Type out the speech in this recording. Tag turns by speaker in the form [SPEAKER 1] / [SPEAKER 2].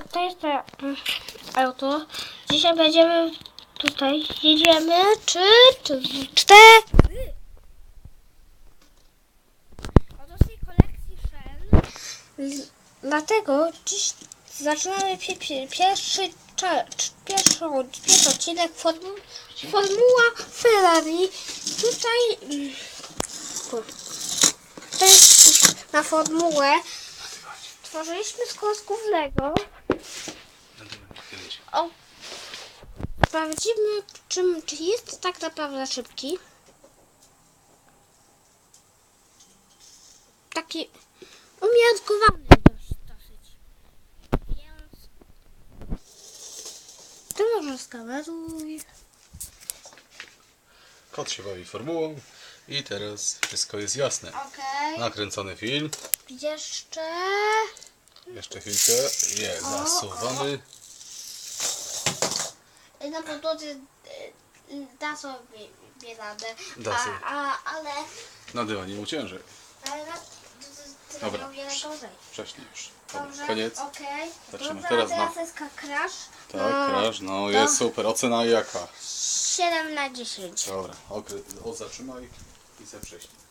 [SPEAKER 1] to jest to mm, auto. Dzisiaj będziemy tutaj, jedziemy, czy, czy, cztery. Tej kolekcji Shen. L- Dlatego dziś zaczynamy pie, pie, pierwszy, cza, pierwszy odcinek formu, Formuła Ferrari. Tutaj mm, to jest na formułę Tworzyliśmy z klocków Lego. O, sprawdzimy, czym, czy jest tak naprawdę szybki. Taki umiarkowany dosyć. Więc ty może skameruj.
[SPEAKER 2] Kot się bawi formułą i teraz wszystko jest jasne.
[SPEAKER 1] Okej.
[SPEAKER 2] Nakręcony film.
[SPEAKER 1] Jeszcze...
[SPEAKER 2] Jeszcze chwilkę. Jest zasuwany.
[SPEAKER 1] Na podłodze y, da sobie radę.
[SPEAKER 2] Da sobie.
[SPEAKER 1] A, a, ale...
[SPEAKER 2] Na dywanie mu ciężej.
[SPEAKER 1] ale na,
[SPEAKER 2] Dobra.
[SPEAKER 1] o wiele gorzej.
[SPEAKER 2] Wcześniej już.
[SPEAKER 1] Dobrze,
[SPEAKER 2] Dobra, koniec.
[SPEAKER 1] Okej.
[SPEAKER 2] Zaczynamy.
[SPEAKER 1] Dobra,
[SPEAKER 2] Teraz
[SPEAKER 1] teraz
[SPEAKER 2] na-
[SPEAKER 1] jest crash.
[SPEAKER 2] Tak, crash. No jest super. Ocena jaka?
[SPEAKER 1] 7 na 10.
[SPEAKER 2] Dobra, okry... o zatrzymaj i se prześlij.